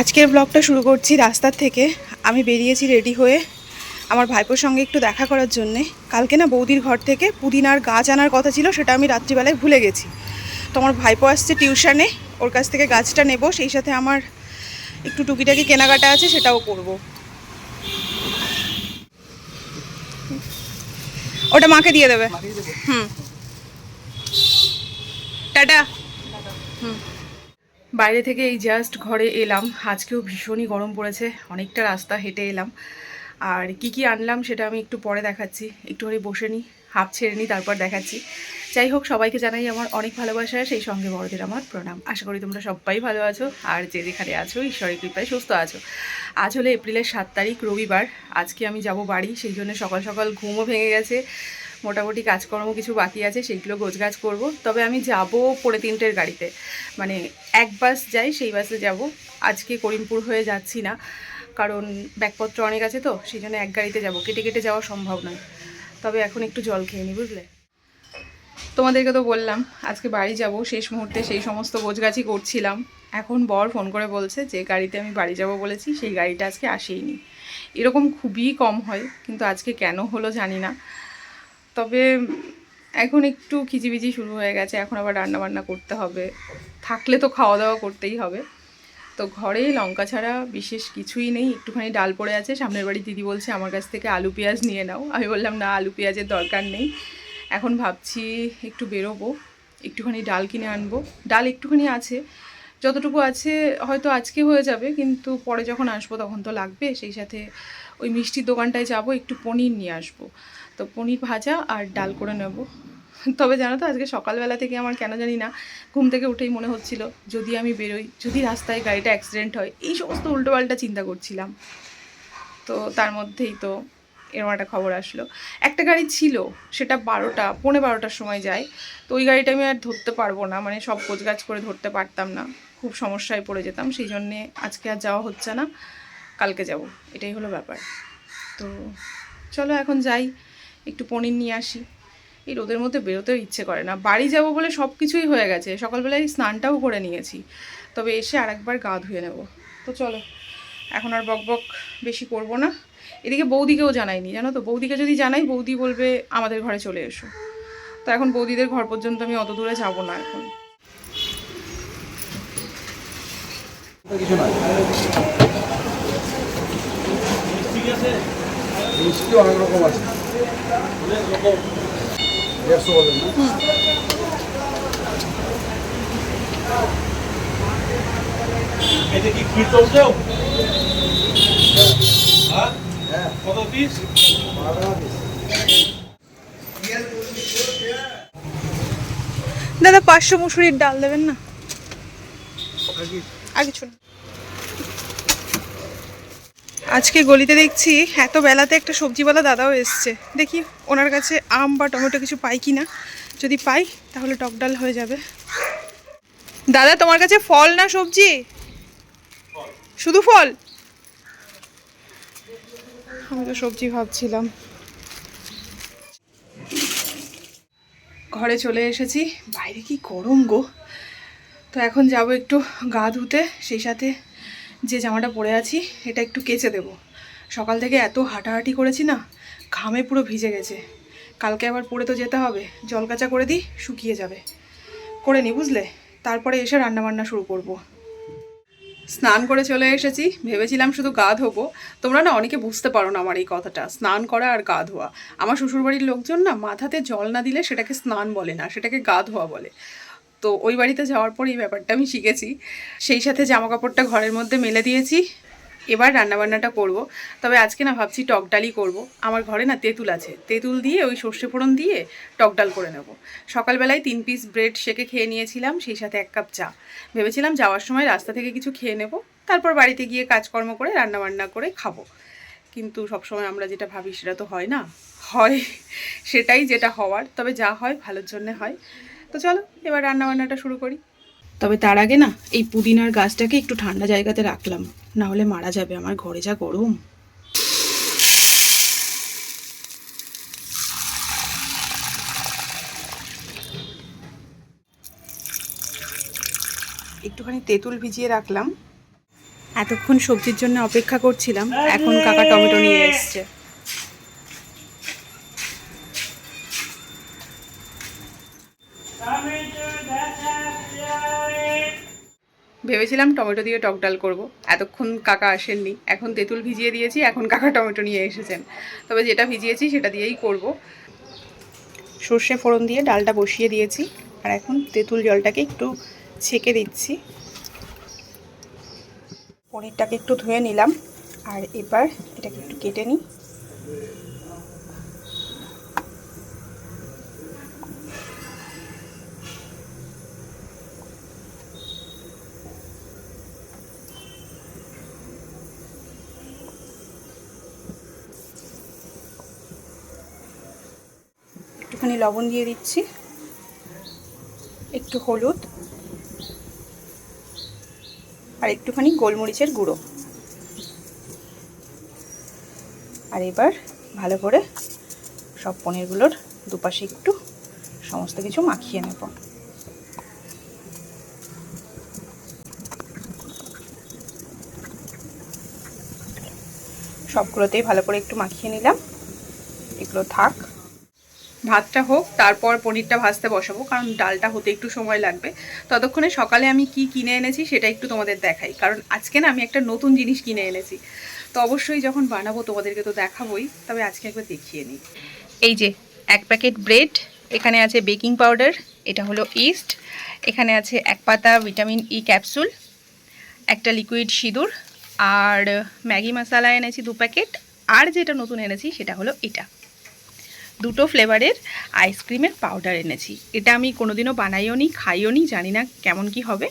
আজকের ব্লগটা শুরু করছি রাস্তার থেকে। আমি বেরিয়েছি রেডি হয়ে আমার ভাইপোর সঙ্গে একটু দেখা করার জন্যে। কালকে না বৌদির ঘর থেকে পুদিনার গাছ আনার কথা ছিল, সেটা আমি রাত্রিবেলায় ভুলে গেছি। তো আমার ভাইপো আসছে টিউশানে ওর কাছ থেকে গাছটা নেব, সেই সাথে আমার একটু টুকিটাকি কেনাকাটা আছে, সেটাও করব। ওটা মাকে দিয়ে দেবে। হুম। টাটা। হুম। বাইরে থেকে এই জাস্ট ঘরে এলাম। আজকেও ভীষণই গরম পড়েছে, অনেকটা রাস্তা হেঁটে এলাম। আর কি কি আনলাম সেটা আমি একটু পরে দেখাচ্ছি একটু একটুখানি বসে নিই হাফ ছেড়ে নিই তারপর দেখাচ্ছি। যাই হোক, সবাইকে জানাই আমার অনেক ভালোবাসা, সেই সঙ্গে বড়দের আমার প্রণাম। আশা করি তোমরা সবাই ভালো আছো, আর যে যেখানে আছো, ঈশ্বরের কৃপায় সুস্থ আছো। আজ হলো এপ্রিলের সাত তারিখ, রবিবার। আজকে আমি যাব বাড়ি, সেই জন্য সকাল সকাল ঘুমও ভেঙে গেছে। মোটামুটি কাজকর্ম কিছু বাকি আছে, সেইগুলো গোছগাছ করব। তবে আমি যাব পরে তিনটের গাড়িতে। মানে এক বাস যাই, সেই বাসে যাব। আজকে করিমপুর হয়ে যাচ্ছি না, কারণ ব্যাগপত্র অনেক আছে তো, সেই জন্য এক গাড়িতে যাব। কেটে কেটে যাওয়া সম্ভব নয়। তবে এখন একটু জল খেয়ে নিই বুঝলে? তোমাদেরকে তো বললাম, আজকে বাড়ি যাব, শেষ মুহূর্তে সেই সমস্ত গোছগাছই করছিলাম। এখন বর ফোন করে বলছে যে, গাড়িতে আমি বাড়ি যাব বলেছি, সেই গাড়িটা আজকে আসেইনি এরকম খুবই কম হয়, কিন্তু আজকে কেন হলো জানি না। তবে এখন একটু খিচিবিচি শুরু হয়ে গেছে, এখন আবার রান্না বান্না করতে হবে। থাকলে তো খাওয়া দাওয়া করতেই হবে। তো ঘরে লঙ্কা ছাড়া বিশেষ কিছুই নেই, একটুখানি ডাল পড়ে আছে। সামনের বাড়ি দিদি বলছে, আমার কাছ থেকে আলু পেঁয়াজ নিয়ে নাও। আমি বললাম, না, আলু পেঁয়াজের দরকার নেই। এখন ভাবছি একটু বেরোবো, একটুখানি ডাল কিনে আনব। ডাল একটুখানি আছে, যতটুকু আছে হয়তো আজকে হয়ে যাবে, কিন্তু পরে যখন আসব তখন তো লাগবে। সেই সাথে ওই মিষ্টির দোকানটায় যাব, একটু পনির নিয়ে আসব। তো পনির ভাজা আর ডাল করে নেব। তবে জানো তো, আজকে সকালবেলা থেকে আমার কেন জানি না ঘুম থেকে উঠেই মনে হচ্ছিল, যদি আমি বেরোই, যদি রাস্তায় গাড়িটা অ্যাক্সিডেন্ট হয়, এই সমস্ত উল্টোপাল্টা চিন্তা করছিলাম। তো তার মধ্যেই তো এরকম একটা খবর আসলো। একটা গাড়ি ছিল, সেটা বারোটা, পৌনে বারোটার সময় যায়। তো ওই গাড়িটা আমি আর ধরতে পারব না মানে সব গোছগাছ করে ধরতে পারতাম না। খুব সমস্যায় পড়ে যেতাম, সেই জন্যে আজকে আর যাওয়া হচ্ছে না। কালকে যাব, এটাই হলো ব্যাপার। তো চলো এখন যাই। একটু পনির নিয়ে আসি। এই রোদের মধ্যে বেরোতেও ইচ্ছে করে না। বাড়ি যাব বলে সব কিছুই হয়ে গেছে। সকালবেলায় স্নানটাও করে নিয়েছি। তবে এসে আরেকবার গা ধুয়ে নেব। তো চলো এখন আর বক বক বেশি করব না। এদিকে বৌদিকেও জানাইনি। জানো তো বৌদিকে যদি জানাই বৌদি বলবে আমাদের ঘরে চলে এসো। তো এখন বৌদিদের ঘর পর্যন্ত আমি অত দূরে যাব না এখন। কিছু নয় মিষ্টি অনেক রকম আছে। এটা কি ক্ষীর চলছেও হ্যাঁ? কত পিস দাদা পাঁচশো মুসুরির ডাল দেবেন না? আর কিছু না আজকে গলিতে দেখছি এত বেলাতে একটা সবজিওয়ালা দাদাও এসছে। দেখি ওনার কাছে আম বা টমেটো কিছু পাই কি না যদি পাই, তাহলে টকডাল হয়ে যাবে। দাদা, তোমার কাছে ফল না সবজি? শুধু ফল? আমি তো সবজি ভাবছিলাম। ঘরে চলে এসেছি। বাইরে কি গরম গো। তো এখন যাব একটু গা ধুতে, সেই সাথে যে জামাটা পরে আছি, এটা একটু কেচে দেব। সকাল থেকে এত হাঁটাহাঁটি করেছি না, ঘামে পুরো ভিজে গেছে। কালকে আবার পরে তো যেতে হবে, জল কাচা করে দিই, শুকিয়ে যাবে। করে নি, বুঝলে? তারপরে এসে রান্নাবান্না শুরু করব। স্নান করে চলে এসেছি, ভেবেছিলাম শুধু গা ধোবো। তোমরা না অনেকে বুঝতে পারো না আমার এই কথাটা, স্নান করা আর গা ধোয়া। আমার শ্বশুরবাড়ির লোকজন না মাথাতে জল না দিলে সেটাকে স্নান বলে না, সেটাকে গা ধোয়া বলে। তো ওই বাড়িতে যাওয়ার পর এই ব্যাপারটা আমি শিখেছি। সেই সাথে জামা কাপড়টা ঘরের মধ্যে মেলে দিয়েছি। এবার রান্নাবান্নাটা করব। তবে আজকে না ভাবছি টক ডালই করব। আমার ঘরে না তেঁতুল আছে। তেঁতুল দিয়ে ওই সর্ষে ফোড়ন দিয়ে টক ডাল করে নেব। সকালবেলায় তিন পিস ব্রেড শেকে খেয়ে নিয়েছিলাম, সেই সাথে এক কাপ চা। ভেবেছিলাম যাওয়ার সময় রাস্তা থেকে কিছু খেয়ে নেব। তারপর বাড়িতে গিয়ে কাজকর্ম করে, রান্নাবান্না করে খাব। কিন্তু সবসময় আমরা যেটা ভাবি সেটা তো হয় না। হয় সেটাই যেটা হওয়ার। তবে যা হয় ভালোর জন্যে হয়। তো চলো, এবার রান্নাবান্নাটা শুরু করি। তবে তার আগে না, এই পুদিনার গাছটাকে একটু ঠান্ডা জায়গাতে রাখলাম, না হলে মারা যাবে, আমার ঘরে যা গরম। একটুখানি তেঁতুল ভিজিয়ে রাখলাম। এতক্ষণ সবজির জন্য অপেক্ষা করছিলাম, এখন কাকা টমেটো নিয়ে এসছে। ভেবেছিলাম টমেটো দিয়ে টক ডাল করব। এতক্ষণ কাকা আসেননি। এখন তেঁতুল ভিজিয়ে দিয়েছি, এখন কাকা টমেটো নিয়ে এসেছেন। তবে যেটা ভিজিয়েছি সেটা দিয়েই করব। সর্ষে ফোড়ন দিয়ে ডালটা বসিয়ে দিয়েছি। আর এখন তেঁতুল জলটাকে একটু ছেঁকে দিচ্ছি। পনিরটাকে একটু ধুয়ে নিলাম। আর এবার এটাকে একটু কেটে নিই। একটুখানি লবণ দিয়ে দিচ্ছি। একটু হলুদ। আর একটুখানি গোলমরিচের গুঁড়ো। আর এবার ভালো করে সব পনিরগুলোর দুপাশে একটু সমস্ত কিছু মাখিয়ে নেব। সবগুলোতেই ভালো করে একটু মাখিয়ে নিলাম। এগুলো থাক। ভাতটা হোক, তারপর পনিরটা ভাজতে বসাবো, কারণ ডালটা হতে একটু সময় লাগবে। ততক্ষণে সকালে আমি কি কিনে এনেছি সেটা একটু তোমাদের দেখাই, কারণ আজকে না আমি একটা নতুন জিনিস কিনে এনেছি। তো অবশ্যই যখন বানাবো তোমাদেরকে তো দেখাবোই, তবে আজকে একবার দেখিয়ে নিই। এই যে, এক প্যাকেট ব্রেড, এখানে আছে বেকিং পাউডার, এটা হলো ইস্ট, এখানে আছে এক পাতা ভিটামিন ই ক্যাপসুল, একটা লিকুইড সিঁদুর, আর ম্যাগি মশলা এনেছি দু প্যাকেট, আর যেটা নতুন এনেছি সেটা হলো এটা। দুটো ফ্লেভারের আইসক্রিমের পাউডার এনেছি। এটা আমি কোনোদিনও বানাইও নি, খাইও নি, জানি না কেমন কি হবে।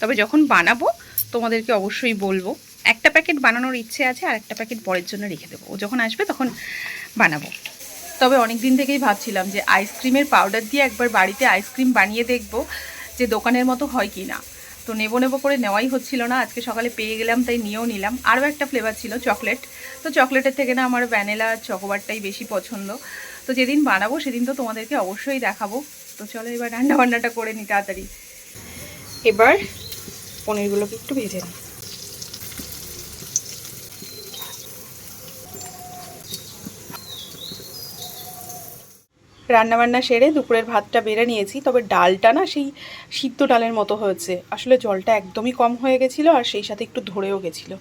তবে যখন বানাবো, তোমাদেরকে অবশ্যই বলব, একটা প্যাকেট বানানোর ইচ্ছে আছে, আর একটা প্যাকেট পরের জন্য রেখে দেবো। ও যখন আসবে, তখন বানাবো। তবে অনেক দিন থেকেই ভাবছিলাম যে আইসক্রিমের পাউডার দিয়ে একবার বাড়িতে আইসক্রিম বানিয়ে দেখব, যে দোকানের মতো হয় কি না তো নেব নেব করে নেওয়াই হচ্ছিল না। আজকে সকালে পেয়ে গেলাম, তাই নিয়েও নিলাম। আরও একটা ফ্লেভার ছিল চকলেট তো চকলেটের থেকে না আমার ভ্যানিলা চকোবারটাই বেশি পছন্দ। তো যেদিন বানাবো সেদিন তো তোমাদেরকে অবশ্যই দেখাবো। তো চলো এবার রান্না বান্নাটা করে নি তাড়াতাড়ি। এবার পনিরগুলোকে একটু ভেজে নিই। রান্নাবান্না সেরে দুপুরের ভাতটা বেড়ে নিয়েছি, তবে ডালটা না সেই সিদ্ধ ডালের মতো হয়েছে। আসলে জলটা একদমই কম হয়ে গেছিল আর সেই সাথে একটু ধরেও গেছিল।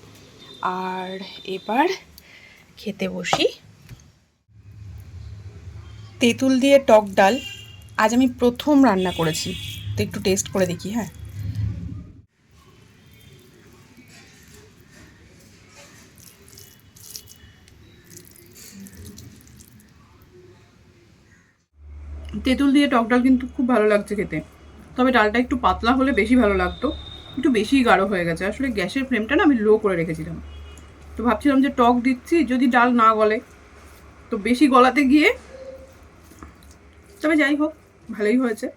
আর এবার খেতে বসি। তেঁতুল দিয়ে টক ডাল, আজ আমি প্রথম রান্না করেছি। তো একটু টেস্ট করে দেখি হ্যাঁ? তেঁতুল দিয়ে টক ডাল কিন্তু খুব ভালো লাগছে খেতে। তবে ডালটা একটু পাতলা হলে বেশি ভালো লাগতো। একটু বেশি গাঢ় হয়ে গেছে। আসলে গ্যাসের ফ্লেমটা না আমি লো করে রেখেছিলাম। তো ভাবছিলাম যে টক দিচ্ছি যদি ডাল না গলে। তো বেশি গলাতে গিয়ে তবে যাই হোক ভালোই হয়েছে।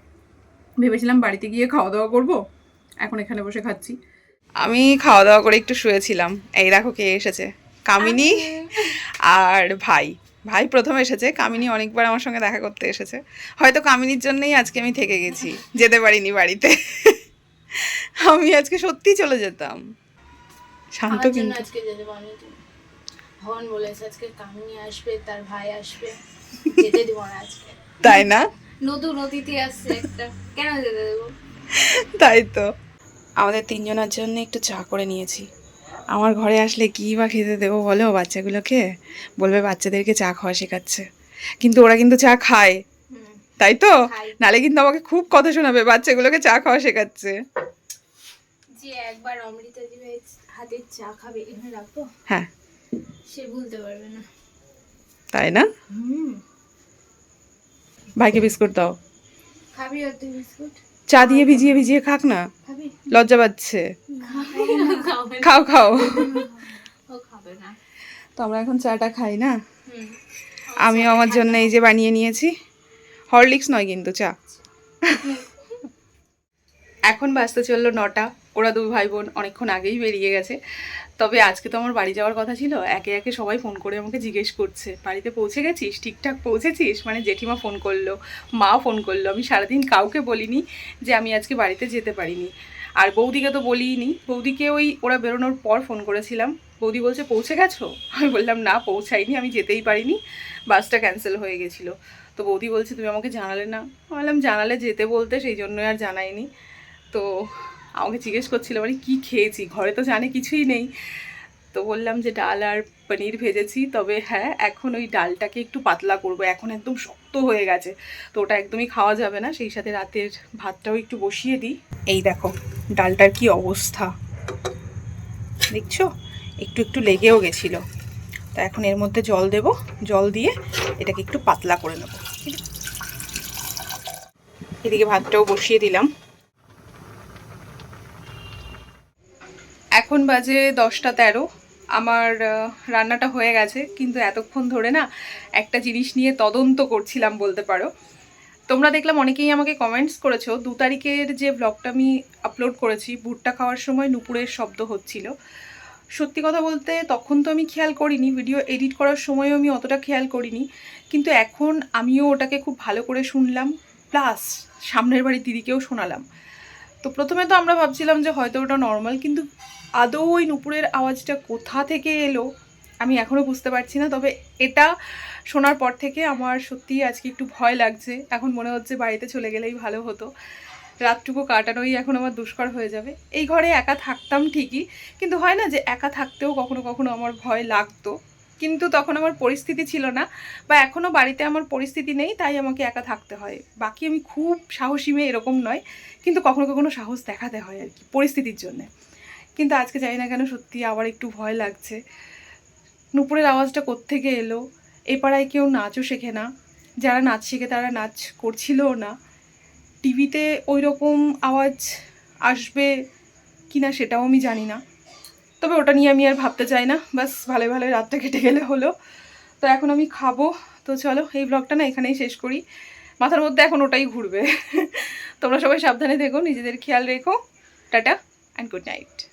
ভেবেছিলাম বাড়িতে গিয়ে খাওয়া দাওয়া করব। এখন এখানে বসে খাচ্ছি। আমি খাওয়া দাওয়া করে একটু শুয়েছিলাম। এই দেখো কে এসেছে। কামিনী আর ভাই। ভাই প্রথম এসেছে কামিনী অনেকবার আমার সঙ্গে দেখা করতে এসেছে। হয়তো কামিনীর জন্যই আজকে আমি থেকে গেছি যেতে পারিনি বাড়িতে। আমি আজকে সত্যিই চলে যেতাম। শান্ত কিন্তু। আজকে যেতে পারিনি ভগবান বলেছে আজকে কামিনী আসবে তার ভাই আসবে। যেতে দিব না আজকে। তাই না? নতুন অতিথি আসছে একটা। কেন যেতে দেবো? তাই তো। আমাদের তিনজনের জন্য একটু চা করে নিয়েছি। আমার ঘরে আসলে কী বা খেতে দেবো বলো? বাচ্চাগুলোকে? বলবে বাচ্চাদেরকে চা খাওয়া শেখাচ্ছে। কিন্তু ওরা কিন্তু চা খায়। তাই তো। নালে কিন্তু আমাকে খুব কথা শোনাবে বাচ্চাগুলোকে চা খাওয়া শেখাচ্ছে। যে একবার অমৃতা দিবে হাতের চা খাবে এখানে রাখব? হ্যাঁ। সে ভুলতে পারবে না। তাই না? হুম। ভাইকে বিস্কুট দাও। খাবি আর তুই বিস্কুট? চা দিয়ে ভিজিয়ে ভিজিয়ে খাক না? লজ্জা পাচ্ছে। খাও খাও। তো আমরা এখন চাটা খাই না? আমি আমিও আমার জন্য এই যে বানিয়ে নিয়েছি। হরলিক্স নয় কিন্তু চা। এখন বাজতে চলল নটা। ওরা দুই ভাই বোন অনেকক্ষণ আগেই বেরিয়ে গেছে। তবে আজকে তো আমার বাড়ি যাওয়ার কথা ছিল, একে একে সবাই ফোন করে আমাকে জিজ্ঞেস করছে, বাড়িতে পৌঁছে গেছিস? ঠিকঠাক পৌঁছেছিস? মানে জেঠিমা ফোন করল, মা ফোন করল। আমি সারাদিন কাউকে বলিনি যে আমি আজকে বাড়িতে যেতে পারিনি। আর বৌদিকে তো বলিই নি বৌদিকে ওই ওরা বেরোনোর পর ফোন করেছিলাম। বৌদি বলছে, পৌঁছে গেছো? আমি বললাম, না, পৌঁছাইনি, আমি যেতেই পারিনি। বাসটা ক্যান্সেল হয়ে গেছিল। তো বৌদি বলছে, তুমি আমাকে জানালে না? বললাম, জানালে যেতে বলতে, সেই জন্যই আর জানাইনি। তো আমাকে জিজ্ঞেস করছিল মানে কী খেয়েছি? ঘরে তো জানে কিছুই নেই। তো বললাম যে, ডাল আর পনির ভেজেছি। তবে হ্যাঁ এখন ওই ডালটাকে একটু পাতলা করব। এখন একদম শক্ত হয়ে গেছে, তো ওটা একদমই খাওয়া যাবে না। সেই সাথে রাতের ভাতটাও একটু বসিয়ে দিই। এই দেখো, ডালটার কি অবস্থা। দেখছ? একটু একটু লেগেও গেছিল। তা এখন এর মধ্যে জল দেব। জল দিয়ে এটাকে একটু পাতলা করে নেব। এদিকে ভাতটাও বসিয়ে দিলাম। এখন বাজে দশটা তেরো। আমার রান্নাটা হয়ে গেছে, কিন্তু এতক্ষণ ধরে না একটা জিনিস নিয়ে তদন্ত করছিলাম বলতে পারো। তোমরা দেখলাম অনেকেই আমাকে কমেন্টস করেছ। দু তারিখের যে ব্লগটা আমি আপলোড করেছি, ভুট্টা খাওয়ার সময় নুপুরের শব্দ হচ্ছিল। সত্যি কথা বলতে তখন তো আমি খেয়াল করিনি ভিডিও এডিট করার সময়ও আমি অতটা খেয়াল করিনি। কিন্তু এখন আমিও ওটাকে খুব ভালো করে শুনলাম প্লাস সামনের বাড়ির দিদিকেও শোনালাম। তো প্রথমে তো আমরা ভাবছিলাম যে হয়তো ওটা নর্মাল কিন্তু আদৌ ওই নুপুরের আওয়াজটা কোথা থেকে এলো, আমি এখনও বুঝতে পারছি না। তবে এটা শোনার পর থেকে আমার সত্যিই আজকে একটু ভয় লাগছে। এখন মনে হচ্ছে বাড়িতে চলে গেলেই ভালো হতো। রাতটুকু কাটানোই এখন আমার দুষ্কর হয়ে যাবে। এই ঘরে একা থাকতাম ঠিকই, কিন্তু হয় না যে একা থাকতেও কখনো কখনো আমার ভয় লাগতো। কিন্তু তখন আমার পরিস্থিতি ছিল না বা এখনও বাড়িতে আমার পরিস্থিতি নেই, তাই আমাকে একা থাকতে হয়। বাকি আমি খুব সাহসী মেয়ে এরকম নয়, কিন্তু কখনো কখনো সাহস দেখাতে হয় আর কি পরিস্থিতির জন্যে। কিন্তু আজকে জানি না কেন সত্যি আবার একটু ভয় লাগছে। নুপুরের আওয়াজটা কোত্থেকে এলো? এ পাড়ায় কেউ নাচও শেখে না। যারা নাচ শেখে তারা নাচ করছিলও না। টিভিতে ওই রকম আওয়াজ আসবে কি না সেটাও আমি জানি না। তবে ওটা নিয়ে আমি আর ভাবতে চাই না। বাস ভালো ভালো রাতটা কেটে গেলে হলো। তো এখন আমি খাব। তো চলো, এই ব্লগটা না এখানেই শেষ করি। মাথার মধ্যে এখন ওটাই ঘুরবে। তোমরা সবাই সাবধানে থেকো, নিজেদের খেয়াল রেখো। Tata and good night